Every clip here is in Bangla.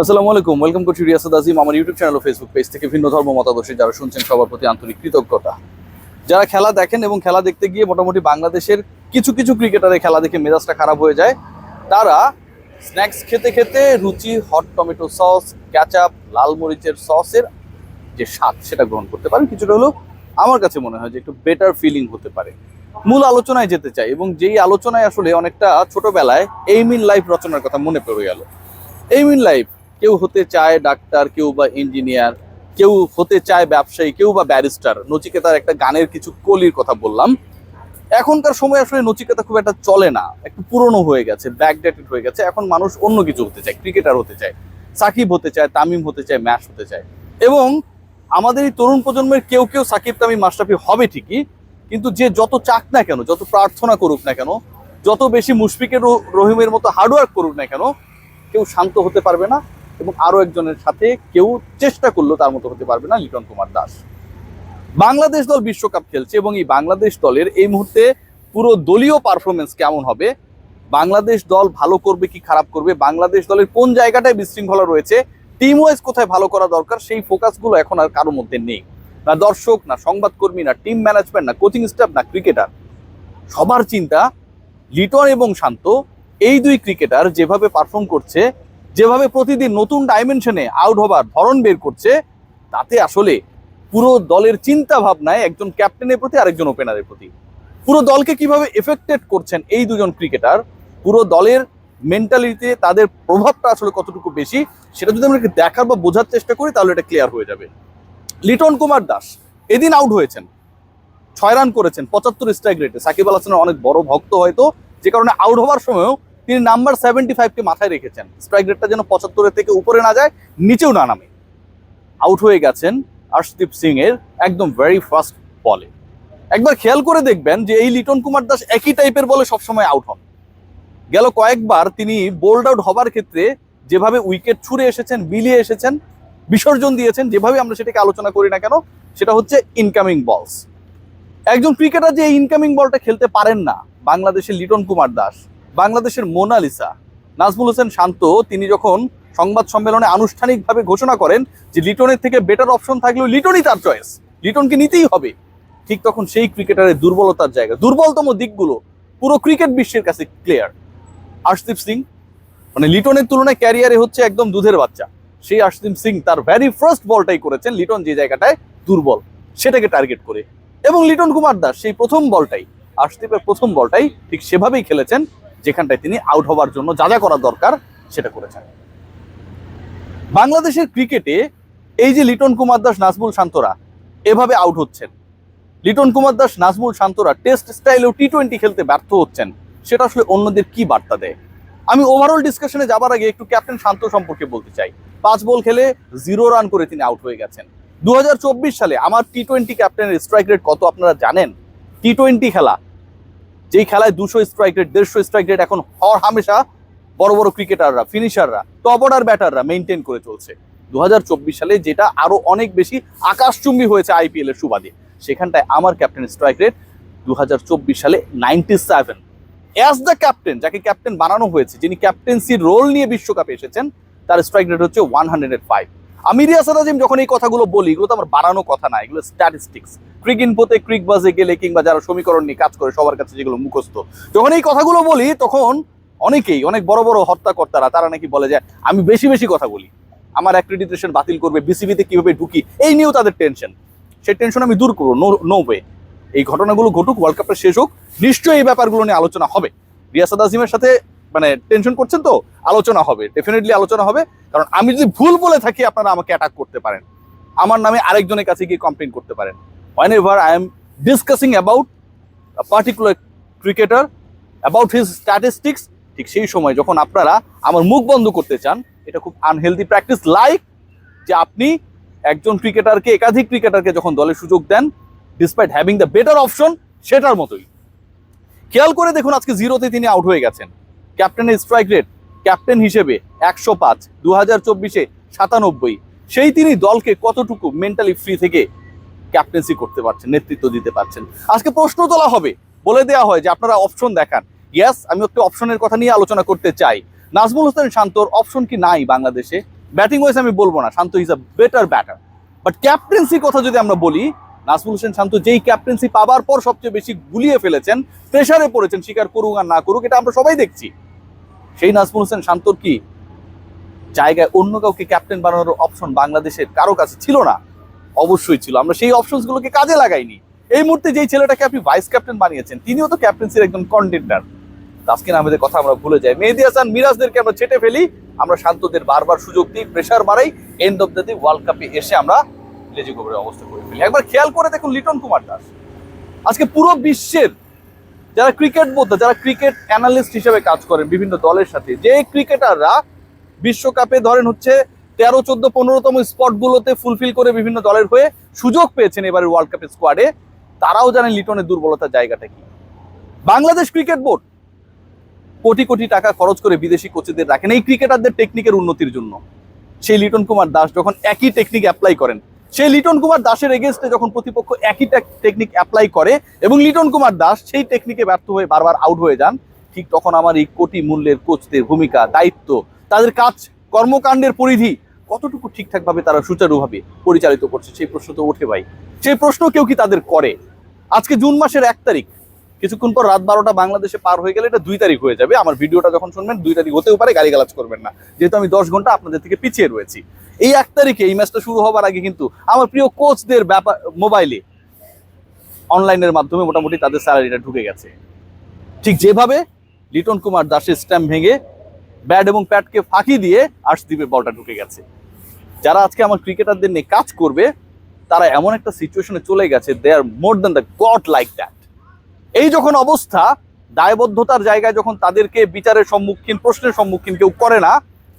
আসসালামু আলাইকুম ওয়েলকাম করছি রিয়াসাদ আজিম আমার ইউটিউব চ্যানেল ও ফেসবুক পেজ থেকে ভিন্ন ধর্ম মতাদর্শী যারা শুনছেন সবার প্রতি আন্তরিক কৃতজ্ঞতা। যারা খেলা দেখেন এবং খেলা দেখতে গিয়ে মোটামুটি বাংলাদেশের কিছু কিছু ক্রিকেটারের খেলা দেখে মেজাজটা খারাপ হয়ে যায়, তারা স্ন্যাক্স খেতে খেতে Ruchi hot tomato sauce ketchup লাল মরিচের সসের যে স্বাদ সেটা গ্রহণ করতে পারেন। কিছুটা হলেও আমার কাছে মনে হয় যে একটু বেটার ফিলিং হতে পারে। মূল আলোচনায় যেতে চাই এবং যেই আলোচনায় আসলে অনেকটা ছোটবেলায় এইম ইন লাইফ রচনার কথা মনে পড়ে গেল। এইম ইন লাইফ কেউ হতে চায় ডাক্তার, কেউ বা ইঞ্জিনিয়ার কেউ হতে চায় ব্যবসায়ী, কেউ বা ব্যারিস্টার নচিকেতার একটা গানের কিছু কলির কথা বললাম। এখনকার সময় আসলে নচিকেতা খুব একটা চলে না। একটু পুরনো হয়ে গেছে ব্যাকডেটেড হয়ে গেছে। এখন মানুষ অন্য কিছু হতে চায় ক্রিকেটার হতে চায়, সাকিব হতে চায়, তামিম হতে চায় ম্যাশ হতে চায়। এবং আমাদের এই তরুণ প্রজন্মের কেউ কেউ সাকিব, তামিম মাশরাফি হবে ঠিকই, কিন্তু যে যত চাক না কেন, যত প্রার্থনা করুক না কেন, যত বেশি মুশফিকের রহিমের মতো হার্ডওয়ার্ক করুক না কেন, কেউ শান্ত হতে পারবে না। এবং আরও একজনের সাথে কেউ চেষ্টা করলেও তার মতো হতে পারবে না লিটন কুমার দাস। বাংলাদেশ দল বিশ্বকাপ খেলছে এবং এই বাংলাদেশ দলের এই মুহূর্তে পুরো দলীয় পারফরমেন্স কেমন হবে? বাংলাদেশ দল ভালো করবে কি খারাপ করবে? বাংলাদেশ দলের কোন জায়গাটায় বিশৃঙ্খলা রয়েছে? টিম ওয়াইজ কোথায় ভালো করা দরকার? সেই ফোকাসগুলো এখন আর কারোর মধ্যে নেই। না দর্শক, না সংবাদকর্মী, না টিম ম্যানেজমেন্ট না কোচিং স্টাফ না ক্রিকেটার সবার চিন্তা লিটন এবং শান্ত, এই দুই ক্রিকেটার যেভাবে পারফর্ম করছে যেভাবে প্রতিদিন নতুন ডাইমেনশনে আউট হবার ধরন বের করছে, তাতে আসলে পুরো দলের চিন্তা ভাবনায় একজন ক্যাপ্টেনের প্রতি আরেকজন ওপেনারের প্রতি। পুরো দলকে কীভাবে এফেক্টেড করছেন এই দুজন ক্রিকেটার পুরো দলের মেন্টালিটিতে তাদের প্রভাবটা আসলে কতটুকু বেশি? সেটা যদি আমরা দেখার বা বোঝার চেষ্টা করি, তাহলে এটা ক্লিয়ার হয়ে যাবে। লিটন কুমার দাস এদিন আউট হয়েছেন। ছয় রান করেছেন, পঁচাত্তর স্ট্রাইক রেটে সাকিব আল হাসানের অনেক বড় ভক্ত হয়তো, যে কারণে আউট হওয়ার সময়ও তিনি নাম্বার সেভেন্টি ফাইভকে মাথায় রেখেছেন। স্ট্রাইক রেটটা যেন পঁচাত্তরের থেকে উপরে না যায়, নিচেও না নামে। আউট হয়ে গেছেন আর্শদীপ সিং এর একদম ভেরি ফার্স্ট বলে একবার খেয়াল করে দেখবেন যে এই লিটন কুমার দাস একই টাইপের বলে সবসময় আউট হন। গেল কয়েকবার তিনি বোল্ড আউট হবার ক্ষেত্রে যেভাবে উইকেট ছুঁড়ে এসেছেন, বিলিয়ে এসেছেন, বিসর্জন দিয়েছেন, যেভাবে আমরা সেটাকে আলোচনা করি না কেন, সেটা হচ্ছে ইনকামিং বলস একজন ক্রিকেটার যে ইনকামিং বলটা খেলতে পারেন না, বাংলাদেশের লিটন কুমার দাস বাংলাদেশের মোনালিসা। নাজমুল হোসেন শান্ত, তিনি যখন সংবাদ সম্মেলনে আনুষ্ঠানিকভাবে ঘোষণা করেন যে লিটনের থেকে বেটার অপশন থাকলেও লিটনই তার চয়েস লিটনকে নিতেই হবে, ঠিক তখন সেই ক্রিকেটারের দুর্বলতার জায়গা। দুর্বলতম দিকগুলো পুরো ক্রিকেট বিশ্বের কাছে ক্লিয়ার আর্শদীপ সিং মানে লিটনের তুলনায় ক্যারিয়ারে হচ্ছে একদম দুধের বাচ্চা। সেই আর্শদীপ সিং তার ভ্যারি ফার্স্ট বলটাই করেছেন, লিটন যে জায়গাটায় দুর্বল, সেটাকে টার্গেট করে। এবং লিটন কুমার দাস, সেই প্রথম বলটাই আর্শদীপের প্রথম বলটাই ঠিক সেভাবেই খেলেছেন। যেখানটায় তিনি আউট হওয়ার জন্য যা যা করা দরকার সেটা করেছেন। বাংলাদেশের ক্রিকেটে এই যে লিটন কুমার দাস, নাজমুল শান্তরা, এভাবে আউট হচ্ছেন। লিটন কুমার দাস, নাজমুল শান্তরা টেস্ট স্টাইলেও টি টোয়েন্টি খেলতে ব্যর্থ হচ্ছেন, সেটা আসলে অন্যদের কি বার্তা দেয়? আমি ওভারঅল ডিসকাশনে যাবার আগে একটু ক্যাপ্টেন শান্ত সম্পর্কে বলতে চাই। পাঁচ বল খেলে জিরো রান করে তিনি আউট হয়ে গেছেন। দু হাজার চব্বিশ সালে আমার টি টোয়েন্টি ক্যাপ্টেনের স্ট্রাইক রেট কত আপনারা জানেন? টি টোয়েন্টি খেলা যেই খেলায় দুশো স্ট্রাইক রেট দেড়শো স্ট্রাইক রেট এখন হর হামেশা বড় বড় ক্রিকেটাররা ফিনিশাররা টপ ব্যাটাররা মেনটেন করে চলছে। দু হাজার চব্বিশ সালে যেটা আরও অনেক বেশি আকাশচুম্বী হয়েছে আইপিএল এর সুবাদে। সেখানটায় আমার ক্যাপ্টেন স্ট্রাইক রেট দু হাজার চব্বিশ সালে ninety seven as the captain যাকে ক্যাপ্টেন বানানো হয়েছে, যিনি ক্যাপ্টেন্সির রোল নিয়ে বিশ্বকাপে এসেছেন, তার স্ট্রাইক রেট হচ্ছে ওয়ান হান্ড্রেড ফাইভ আমি রিয়াসাদ আজিম যখন এই কথাগুলো বলি, এগুলো তো আমার বানানো কথা না, এগুলো স্ট্যাটিস্টিক্স ক্রিক ইনপোতে ক্রিক বাজে গেলে কিংবা যারা সমীকরণ নিয়ে কাজ করে, সবার কাছে যেগুলো মুখস্থ। যখন এই কথাগুলো বলি, তখন অনেকেই, অনেক বড় বড় হত্যাকর্তারা, তারা নাকি বলে যে, আমি বেশি বেশি কথা বলি। আমার অ্যাক্রেডিটেশন বাতিল করবে বিসিবিতে কীভাবে ঢুকি, এই নিয়েও তাদের টেনশন সেই টেনশন আমি দূর করব নো নো ওয়ে এই ঘটনাগুলো ঘটুক ওয়ার্ল্ড কাপটা শেষ হোক, নিশ্চয়ই এই ব্যাপারগুলো নিয়ে আলোচনা হবে। রিয়াসাদ আজিমের সাথে মানে টেনশন করছেন তো, আলোচনা হবে ডেফিনেটলি আলোচনা হবে। কারণ আমি যদি ভুল বলে থাকি, আপনারা আমাকে অ্যাটাক করতে পারেন। আমার নামে আরেকজনের কাছে গিয়ে কমপ্লেন করতে পারেন। Whenever I am discussing about particular cricketer about his statistics ঠিক সেই সময় যখন আপনারা আমার মুখ বন্ধ করতে চান, এটা খুব আনহেলদি প্র্যাকটিস লাইক যে আপনি একজন ক্রিকেটারকে একাধিক ক্রিকেটারকে যখন দলে সুযোগ দেন despite having the better option সেটার মতোই। খেয়াল করে দেখুন আজকে জিরোতে তিনি আউট হয়ে গেছেন। ক্যাপ্টেনের স্ট্রাইক রেট ক্যাপ্টেন হিসেবে একশো পাঁচ দু হাজার চব্বিশে সাতানব্বই। সেই তিনি দলকে কতটুকু মেন্টালি ফ্রি থেকে ক্যাপ্টেন্সি করতে পারছেন, নেতৃত্ব দিতে পারছেন? আজকে প্রশ্ন তোলা হবে। বলে দেওয়া হয় যে আপনারা অপশন দেখান। ইয়াস আমি একটা অপশনের কথা নিয়ে আলোচনা করতে চাই। নাজমুল হোসেন শান্তর অপশন কি নাই বাংলাদেশে? ব্যাটিং ওয়াইজ আমি বলব না, Shanto is a better batter but ক্যাপ্টেন্সির কথা যদি আমরা বলি নাজমুল হোসেন শান্ত যেই ক্যাপ্টেন্সি পাবার পর সবচেয়ে বেশি গুলিয়ে ফেলেছেন প্রেশারে পড়েছেন স্বীকার করুক আর না করুক, এটা আমরা সবাই দেখছি। সেই নাজমুল হোসেন শান্তর কি জায়গায় অন্য কাউকে ক্যাপ্টেন বানানোর অপশন বাংলাদেশের কারও কাছে ছিল না? অবশ্যই ছিল। আমরা সেই অপশনসগুলোকে কাজে লাগাইনি। এই মুহূর্তে যেই ছেলেটাকে আপনি ভাইস ক্যাপ্টেন বানিয়েছেন, তিনিও তো ক্যাপ্টেন্সির একজন কন্টেন্ডার তাসকিন আহমেদের কথা আমরা ভুলে যাই। মেহেদি হাসান, মিরাজদেরকে আমরা ছেটে ফেলি। আমরা শান্তদের বারবার সুযোগ দিই প্রেশার বাড়াই end of the day world কাপে এসে আমরা লেজে গোবরের অবস্থা করে ফেলি। একবার খেয়াল করে দেখুন লিটন কুমার দাস। আজকে পুরো বিশ্বের যারা ক্রিকেট বোদ্ধা, যারা ক্রিকেট অ্যানালিস্ট হিসেবে কাজ করেন বিভিন্ন দলের সাথে যে ক্রিকেটাররা বিশ্বকাপে ধরেন হচ্ছে তেরো, চোদ্দ, পনেরোতম স্পটগুলোতে ফুলফিল করে বিভিন্ন দলের হয়ে সুযোগ পেয়েছেন এবারের ওয়ার্ল্ড কাপের স্কোয়াডে তারাও জানেন লিটনের দুর্বলতার জায়গাটা কি। বাংলাদেশ ক্রিকেট বোর্ড কোটি কোটি টাকা খরচ করে বিদেশি কোচেদের রাখেন এই ক্রিকেটারদের টেকনিকের উন্নতির জন্য। সেই লিটন কুমার দাস যখন একই টেকনিক অ্যাপ্লাই করেন সেই লিটন কুমার দাসের এগেনস্টে যখন প্রতিপক্ষ একই টেকনিক অ্যাপ্লাই করে এবং লিটন কুমার দাস সেই টেকনিকে ব্যর্থ হয়ে বারবার আউট হয়ে যান, ঠিক তখন আমার এই কোটি মূল্যের কোচদের ভূমিকা, দায়িত্ব, তাদের কাজ, কর্মকাণ্ডের পরিধি কতটুকু ঠিকঠাকভাবে তারা সুচারুভাবে পরিচালিত করছে, সেই প্রশ্ন তো ওঠে ভাই। সেই প্রশ্ন কেউ কি তাদের করে? আজকে জুন মাসের এক তারিখ কিছুক্ষণ পর রাত বারোটা বাংলাদেশে পার হয়ে গেলে এটা দুই তারিখ হয়ে যাবে। আমার ভিডিওটা যখন শুনবেন, দুই তারিখ হতেও পারে গাড়ি গালাজ করবেন না। যেহেতু আমি দশ ঘণ্টা আপনাদের থেকে পিছিয়ে রয়েছি। এই এক তারিখে এই ম্যাচটা শুরু হবার আগে কিন্তু আমার প্রিয় কোচদের ব্যাপার মোবাইলে অনলাইনের মাধ্যমে মোটামুটি তাদের স্যালারিটা ঢুকে গেছে। ঠিক যেভাবে লিটন কুমার দাসের স্ট্যাম্প ভেঙে ব্যাট এবং প্যাটকে ফাঁকি দিয়ে আর্শদীপের বলটা ঢুকে গেছে। যারা আজকে আমার ক্রিকেটারদের নিয়ে কাজ করবে, তারা এমন একটা সিচুয়েশনে চলে গেছে they are more than the god like that এই যখন অবস্থা, দায়বদ্ধতার জায়গায় যখন তাদেরকে বিচারের সম্মুখীন, প্রশ্নের সম্মুখীন কেউ করে না,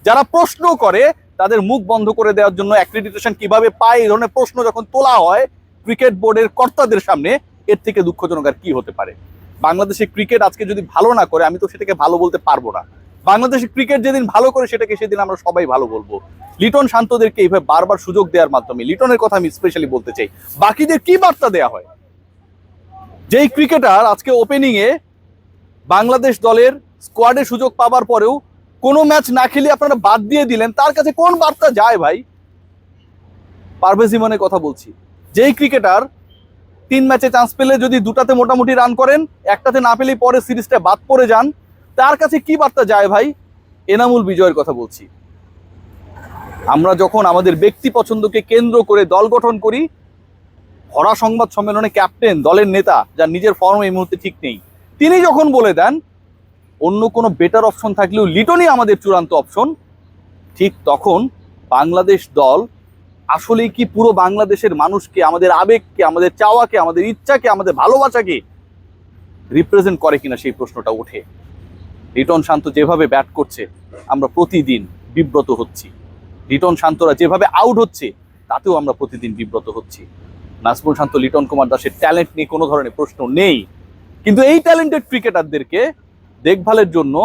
যারা প্রশ্ন করে, তাদের মুখ বন্ধ করে দেওয়ার জন্য অ্যাক্রিডিটেশন কীভাবে পায়, এই ধরনের প্রশ্ন যখন তোলা হয় ক্রিকেট বোর্ডের কর্তাদের সামনে, এর থেকে দুঃখজনক আর কি হতে পারে? বাংলাদেশের ক্রিকেট আজকে যদি ভালো না করে, আমি তো সেটাকে ভালো বলতে পারব না। বাংলাদেশের ক্রিকেট যেদিন ভালো করে, সেটাকে সেদিন আমরা সবাই ভালো বলব। লিটন শান্তদেরকে এইভাবে বারবার সুযোগ দেওয়ার মাধ্যমে, লিটনের কথা আমি স্পেশালি বলতে চাই। বাকিদের কি বার্তা দেওয়া হয়? যেই ক্রিকেটার আজকে ওপেনিং এ বাংলাদেশ দলের স্কোয়াডে সুযোগ পাবার পরেও কোনো ম্যাচ না খেলে আপনারা বাদ দিয়ে দিলেন, তার কাছে কোন বার্তা যায় ভাই? পারভেজ ইমানের কথা বলছি। যেই ক্রিকেটার তিন ম্যাচে চান্স পেলে যদি দুটাতে মোটামুটি রান করেন, একটাতে না পেলেই পরে সিরিজটা বাদ পড়ে যান, তার কাছে কি বার্তা যায় ভাই? এনামুল বিজয়ের কথা বলছি। আমরা যখন আমাদের ব্যক্তি পছন্দকে কেন্দ্র করে দল গঠন করি ভরা সংবাদ সম্মেলনে ক্যাপ্টেন দলের নেতা, যার নিজের ফর্ম এই মুহূর্তে ঠিক নেই। তিনি যখন বলে দেন, অন্য কোনো বেটার অপশন থাকলেও লিটনই আমাদের চূড়ান্ত অপশন ঠিক তখন বাংলাদেশ দল আসলেই কি পুরো বাংলাদেশের মানুষকে, আমাদের আবেগকে, আমাদের চাওয়াকে, আমাদের ইচ্ছাকে, আমাদের ভালোবাসাকে রিপ্রেজেন্ট করে কিনা সেই প্রশ্নটা ওঠে। লিটন শান্ত যেভাবে ব্যাট করছে, আমরা প্রতিদিন বিব্রত হচ্ছি। রিটন শান্তরা যেভাবে আউট হচ্ছে, তাতেও আমরা প্রতিদিন বিব্রত হচ্ছি। নাজমুল শান্ত, লিটন কুমার দাসের ট্যালেন্ট নিয়ে কোনো ধরনের প্রশ্ন নেই। কিন্তু এই ট্যালেন্টেড ক্রিকেটারদেরকে দেখভালের জন্য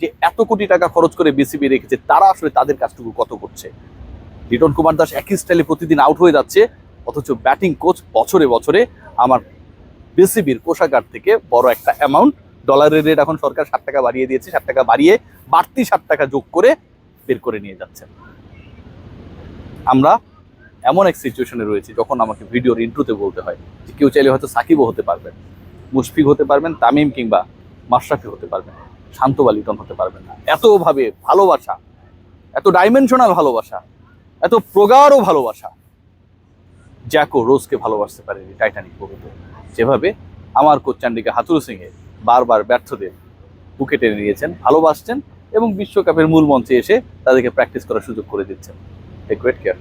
যে এত কোটি টাকা খরচ করে বিসিবি রেখেছে, তারা আসলে তাদের কাজটুকু কত করছে? লিটন কুমার দাস একই স্টাইলে প্রতিদিন আউট হয়ে যাচ্ছে, অথচ ব্যাটিং কোচ বছরে বছরে আমার বিসিবির কোষাগার থেকে বড় একটা অ্যামাউন্ট ডলারের রেট এখন সরকার ষাট টাকা বাড়িয়ে দিয়েছে, ষাট টাকা বাড়িয়ে বাড়তি ষাট টাকা যোগ করে বের করে নিয়ে যাচ্ছেন আমরা এমন এক সিচুয়েশনে রয়েছি যখন আমাকে ভিডিওর ইন্ট্রোতে বলতে হয় যে কেউ চাইলে হয়তো সাকিবও হতে পারবেন, মুশফিক হতে পারবেন, তামিম কিংবা মাশরাফি হতে পারবেন শান্ত বা লিটন হতে পারবেন না। এতভাবে ভালোবাসা, এত ডাইমেনশনাল ভালোবাসা, এত প্রগাঢ় ভালোবাসা, জ্যাকো রোজকে ভালোবাসতে পারেনি টাইটানিক বলতে যেভাবে আমার কোচ চান্ডিকা হাতুরু সিংয়ে বারবার ব্যর্থদের বুকে টেনে নিয়েছেন, ভালোবাসছেন এবং বিশ্বকাপের মূল মঞ্চে এসে তাদেরকে প্র্যাকটিস করার সুযোগ করে দিচ্ছেন। Take great care